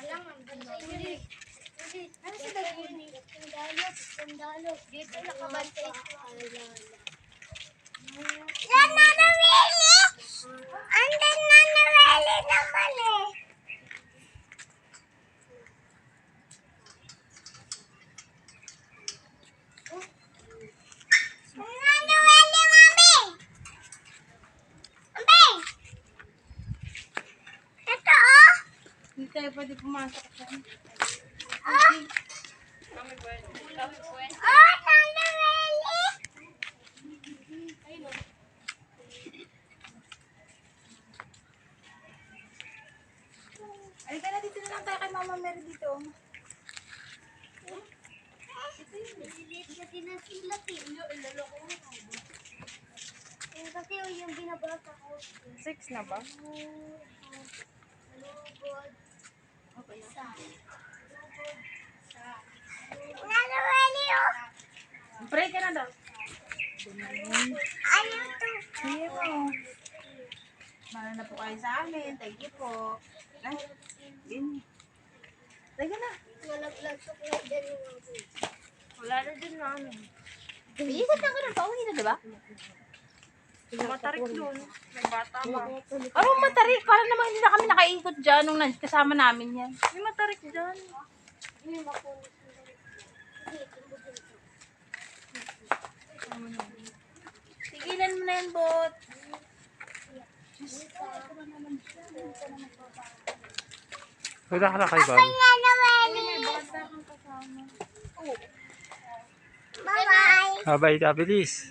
Alam, ang ganda sa inyo eh. Ano sa daguni? Sundalo, sundalo. Dito nakabantay. Yan na! Andan na naman eh. Na mami! Mami! Ito oh! Hindi tayo pwede pumasok dyan. Ah! Oh, na Halika na dito na lang tayo kay Mama Mary dito. Maliliit kasi na sila eh. Yan kasi yung binabasa ko. Six na ba? Lugod. Isa. Lugod. Isa. Nanawali oh. Pray ka na daw. Ayaw to. Sige po. Mahal na po kayo sa amin. Thank you po. Ay, din. Teka na. Malaglag sa kuya dyan yung ako. Wala na din na ano. Iisip lang ka ng pauwi na, di ba? Matarik doon. May bata pa. Anong matarik? Para naman hindi na kami nakaikot dyan nung kasama namin yan. May matarik dyan. Ko. Tigilan mo na yan, bot. Wala ka na kay Bob. Nanawali. Bye-bye. Bye-bye, Kabilis.